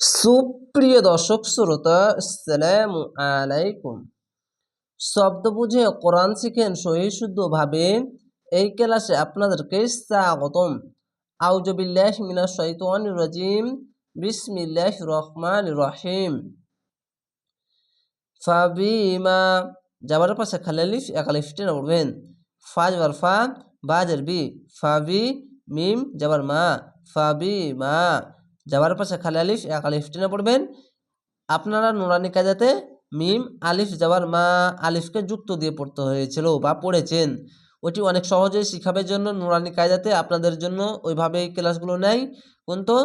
সুপ্রিয় দর্শক, শ্রোতা, আসসালামু আলাইকুম। শব্দ বুঝে কোরআন শিখেন সহি শুদ্ধভাবে এই ক্লাসে আপনাদেরকে স্বাগতম। আউজবিল্লাহ মিনা শৈতান রাজিম। বিসমিল্লাহ রহমান রহিম। ফাবিমা যাবার পাশে খালালিফ একালিফ টেনে পড়বেন। ফা, যাবার ফা বাজের বি। ফাবি মিম, যাবার মা। ফাবি মা। যাবার পাশে খালি আলিফ, এক আলিফ টেনে পড়বেন। আপনারা নুরানি কাজাতে মিম, আলিফ যাবার মা আলিফকে যুক্ত দিয়ে পড়তে হয়েছিল বা পড়েছেন। ওটি অনেক সহজেই শিখাবের জন্য নুরানি কায়দাতে আপনাদের জন্য ওইভাবে ক্লাসগুলো নেয়। কিন্তু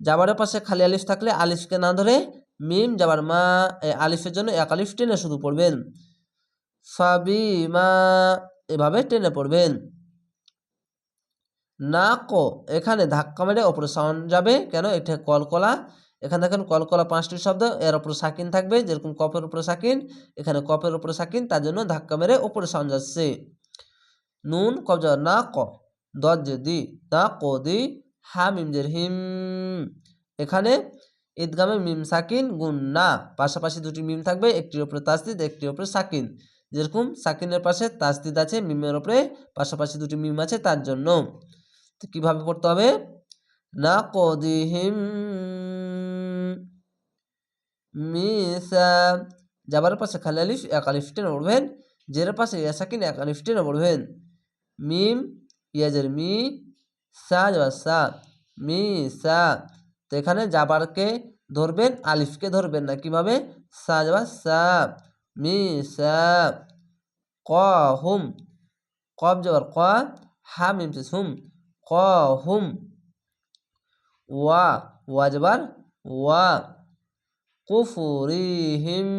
যাবারের পাশে খালি আলিফ থাকলে আলিফকে না ধরে মিম, যাবার মা আলিফের জন্য এক আলিফ টেনে শুধু পড়বেন। ফাবি মা এভাবে টেনে পড়বেন। না ক, এখানে ধাক্কা মেরে ওপরে সাউন্ড যাবে, কেন? এটা কলকলা। এখানে দেখেন কলকলা পাঁচটি শব্দ, এর উপরে সাকিন থাকবে, যেরকম কপের উপরে সাকিন, এখানে কপের উপরে সাকিন, তার জন্য ধাক্কা মেরে ওপরে সাউন্ড যাচ্ছে। নুন কবজা না ক দজ দি, না ক দি, হা মিমজের হিম। এখানে ঈদগামে মিম সাকিন, গুণ না, পাশাপাশি দুটি মিম থাকবে, একটির ওপরে তাসদিদ, একটির ওপরে সাকিন। যেরকম সাকিনের পাশে তাসদিদ আছে, মিমের ওপরে, পাশাপাশি দুটি মিম আছে, তার জন্য। কীভাবে পড়তে হবে? না কদিহিম মিসা যাবার পাশে খালি আলিফ, এক আলিফ টেনে পড়বেন। জের পাশে ইয়া সাকিন, এক আলিফ টেনে পড়বেন। মিম, ইয়াজের মি, সা, যাবার সা মি সা তো এখানে যাবারকে ধরবেন, আলিফকে ধরবেন না, কীভাবে? সা, যাবার সা মি সা ক, হুম কব যাবার ক, হা, মিম হুম। ক হুম। ওয়া ওয়াজবার ওয়া কুফুরিহিম।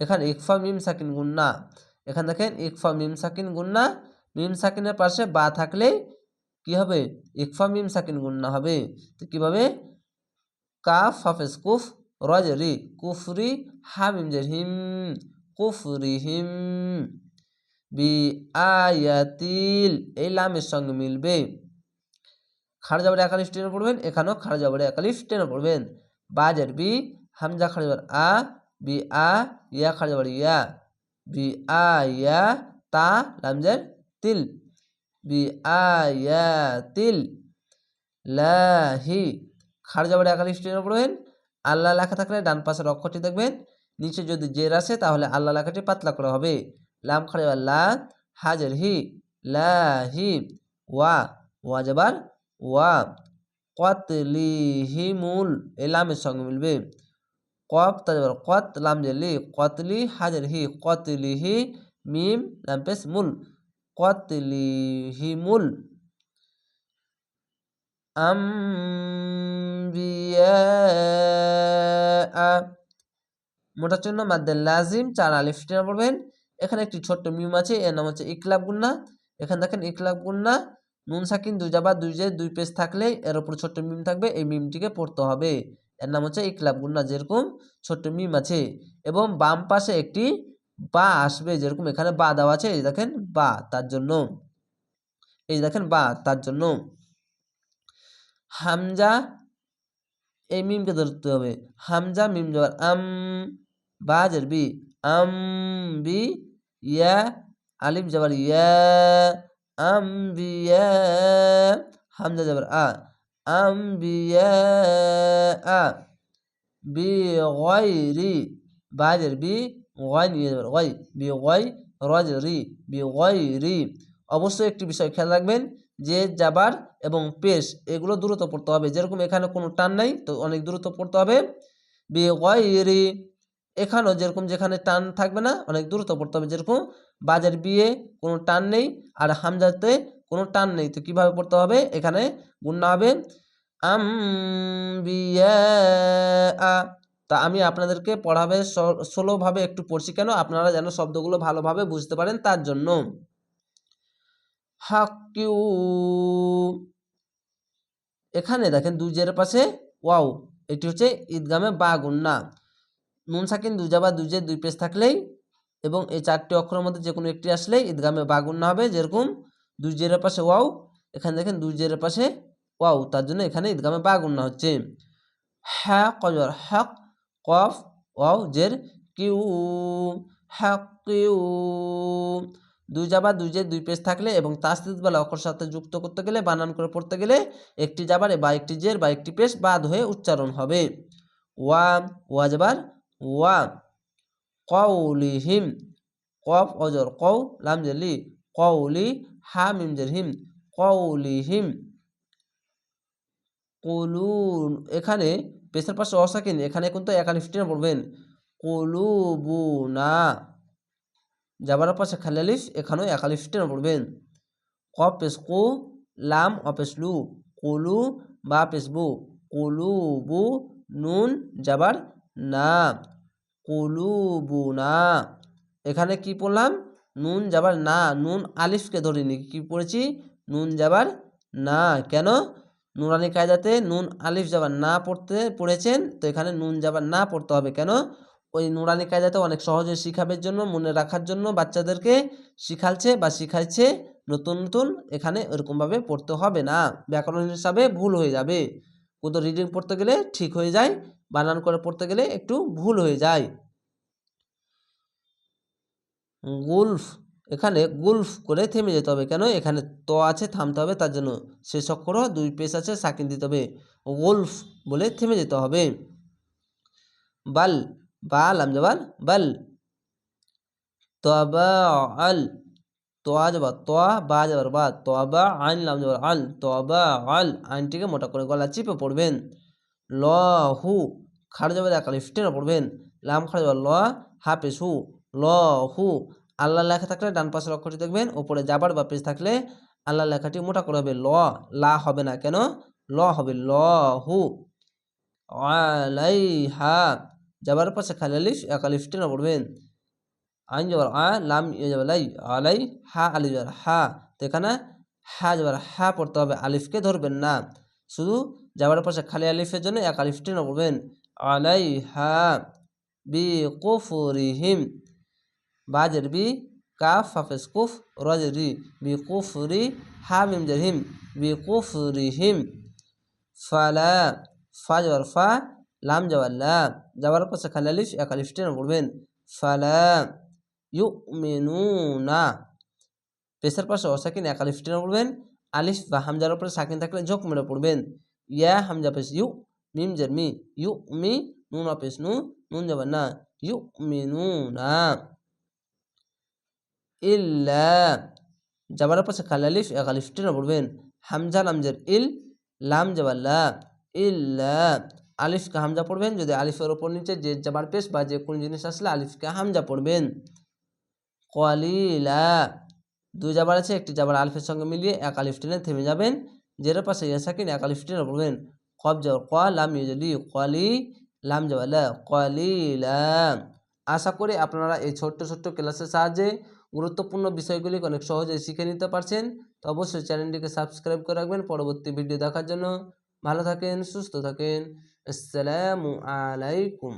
এখানে ইকফা মিম সাকিন গুন্না এখানে দেখেন ইকফা মিম সাকিন গুন্না মিম সাকিনের পাশে বা থাকলে কি হবে? ইকফা মিম সাকিন গুন্না হবে। তো কীভাবে? কাফ, হাফেজ, কুফ রজ রি কুফরি হা মিম জের হিম কুফরিহিম। বি এই লামের সঙ্গে মিলবে। খাড় যাবারে একালিশ টেনে পড়বেন, এখানেও খাড় যাবারে একালিশ টেনে পড়বেন। বাজের বি, হামজা, খাড় যাবার আ, বি, আ, ইয়া, খাড় যাবার ইয়া। বি, আ, ইয়া, তা লামজের তিল। বি, আ, ইয়া, তিল। লাহি, খাড় যাবারে একালিশ টেনে পড়বেন। আল্লাহ লেখা থাকলে ডান পাশের অক্ষরটি দেখবেন। নিচে যদি জের আসে, তাহলে আল্লাহ লেখাটি পাতলা করা হবে। লাম খাড়ে লা হাজের হি, লা, হি, ওয়া ওয়া যাবার ওয়া। কতলিহিমুল, এই লামের সঙ্গে মিলবে। কপ তা যাবার কত, লাম জেলি কতলি, হাজের হি, কতলিহি, মিম, লাম পেস, মুল। কতলিহিমুল। আম্বিয়া। মোটার জন্য মাদ্দের লাজিম, চার আলিফ পড়বেন। এখানে একটি ছোট্ট মিম আছে, এর নাম হচ্ছে ইকলাব গুন্না। এখানে দেখেন ইকলাব গুন্না, নুন, সাকিন দুই জাবা দুই যে দুই পেজ থাকলে এর ওপর ছোট্ট মিম থাকবে, এই মিমটিকে পড়তে হবে। এর নাম হচ্ছে ইকলাব গুন্না, যেরকম ছোট্ট মিম আছে। এবং বাম পাশে একটি বা আসবে, যেরকম এখানে বা দেওয়া আছে, এই দেখেন, বা, তার জন্য। এই দেখেন, বা, তার জন্য। হামজা, এই মিমকে ধরতে হবে। হামজা, মিম যাবার আম বাজের বি, আম, বি ইয়া আলিম যাবার ইয়া আম বিয়া হামজা যাবার আ আম বিয়া আ বি গয়রি বাজের বি গয় নিয়ে যাবার গয় বি গয় রজ রি বি গয়রি অবশ্যই একটি বিষয় খেয়াল রাখবেন, যে যাবার এবং পেশ এগুলো দ্রুত পড়তে হবে, যেরকম এখানে কোনো টান নাই, তো অনেক দ্রুত পড়তে হবে। বি গয়রি এখানেও যেরকম যেখানে টান থাকবে না, অনেক দূরত্ব পড়তে হবে। যেরকম বাজার বিয়ে, কোনো টান নেই, আর হামজাতে কোনো টান নেই। তো কীভাবে পড়তে হবে? এখানে গুণনা হবে। আম তা আমি আপনাদেরকে পড়াবে ষোলোভাবে একটু পড়ছি কেন? আপনারা যেন শব্দগুলো ভালোভাবে বুঝতে পারেন তার জন্য। হাকিউ। এখানে দেখেন দুই জের পাশে, ওয়াও, এটি হচ্ছে ঈদগামে বা গুন্না নুন সাকিন দুই জাবা দুই যে দুই পেজ থাকলেই এবং এই চারটি অক্ষরের মধ্যে যে কোনো একটি আসলেই ঈদগামে বাগুন্না হবে, যেরকম দুই জেরের পাশে ওয়াও, এখানে দেখেন দুই জেরের পাশে ওয়াও, তার জন্য এখানে ঈদগামে বাগুন্না হচ্ছে। হ্যা কজর হক কফ, ওয়াও, জের, কিউ হ্যাক কিউ। দুই জাবার দুই দুই পেজ থাকলে এবং তাস্তিদ বলা অক্ষর সাথে যুক্ত করতে গেলে বানান করে পড়তে গেলে একটি জাবারে বা একটি জের বা একটি পেশ বাদ হয়ে উচ্চারণ হবে। ওয়া ওয়া জাবার ওয়া কৌলিহিম কফ অজর কৌ লাম জেলি কৌলি হা মিম জের হিম কৌলিহিম কুলুন এখানে পেশের পাশে অসাকিন এখানে কিন্তু একালিফটিনে পড়বেন। কুলুবুনা যাবার পাশে খালিফ এখানেও একালিফটিনে পড়বেন কফ পেশ কু লাম অপেশ লু কুলু বা পেশবু কুলুবু নুন, যাবার না, কুলুবুনা। এখানে কি পড়লাম? নুন যাবার না, নুন আলিফকে ধরিনি। কি পড়েছি? নুন যাবার না। কেন? নুরানি কায়দাতে নুন আলিফ যাবার না পড়তে পড়েছেন, তো এখানে নুন যাবার না পড়তে হবে। কেন? ওই নুরানি কায়দাতে অনেক সহজে শিখাবের জন্য, মনে রাখার জন্য বাচ্চাদেরকে শিখালছে বা শিখাইছে নতুন নতুন, এখানে এরকমভাবে পড়তে হবে না। ব্যাকরণ হিসাবে ভুল হয়ে যাবে। কিন্তু রিডিং পড়তে গেলে ঠিক হয়ে যায়। বানান করে পড়তে গেলে একটু ভুল হয়ে যায়। গুলফ, এখানে গুলফ করে থেমে যেতে হবে। কেন? এখানে ত আছে, থামতে হবে, তার জন্য শেষ অক্ষর দুই পেশ আছে, সাকিন দিতে হবে। গুলফ বলে থেমে যেতে হবে। বাল বাল, আম যাবার বাল। তবা, আল। তোয়া যাবার তোয়া বা যাবার বা। তবা, আইন, লাম যাবার আল। তবা, আল, আইনটিকে মোটা করে গলা চিপে পড়বেন। ল, হু, খাড় যাবার একালিফ টেনে পড়বেন লাম খাড় যাবার ল হাফেস হু, ল, হু, আল্লাহ লেখা থাকলে ডান পাশের অক্ষরটি দেখবেন ওপরে যাবার বা পেজ থাকলে আল্লাহ লেখাটি মোটা করে হবে, ল, লা হবে না কেন? ল হবে, ল, হু, আলাইহা, যাবার পাশে খালিফ একালিফ টেনে পড়বেন আইন যাবার, আ, লাম ইয়ে যাবার, লাই আলাই হা আলি যাবার, হা, তো এখানে হা যাবার, হা পড়তে হবে, আলিফকে ধরবেন না। শুধু যাবার পাশে খালি আলিফের জন্য এক আলিফ টেনে পড়বেন আলাই হা বি কুফরিহিম বাজের বি কাফ ফাফেস কুফ রজের রি বি কুফরি হা মিম জের হিম বি কুফরিহিম ফালা ফা যাবার ফা লাম যাবার লা। যাবার পাশে খালি আলিফ এক আলিফ টেনে পড়বেন ফালা ইউ মেনুনা পেশার পাশে অসাকিন এক আলিফ টেনে পড়বেন আলিফ বা হামজার উপরে সাকিন থাকলে ঝোঁক মেরে পড়বেন। ইয়া হামজা পেশ ইউ মিম জের মি ইউ মি নুন অপেশ নু নুন যাবার না ইউ মেনুনা ইল্লা যাবার পাশে খালি আলিফ এক আলিফ টেনে পড়বেন হামজা লামজের ইল লাম যাবার লা ইল্লা আলিফকে হামজা পড়বেন যদি আলিফের ওপর নিচে যে যাবার পেশ বা যে কোনো জিনিস আসলে আলিফকে হামজা পড়বেন কলিলা দুই যাবার আছে একটি যাবার আলিফের সঙ্গে মিলিয়ে এক আলিফ টেনে থেমে যাবেন যেটার পাশে ইয়াসাকিন এক আলিফ টেনে পড়বেন কব যাবার ক লাম ইউজলি কলি লাম যাবার লা কলিলা আশা করি আপনারা এই ছোট্ট ছোট্ট ক্লাসের সাহায্যে গুরুত্বপূর্ণ বিষয়গুলি অনেক সহজে শিখে নিতে পারছেন তো অবশ্যই চ্যানেলটিকে সাবস্ক্রাইব করে রাখবেন পরবর্তী ভিডিও দেখার জন্য ভালো থাকেন সুস্থ থাকেন আসসালামু আলাইকুম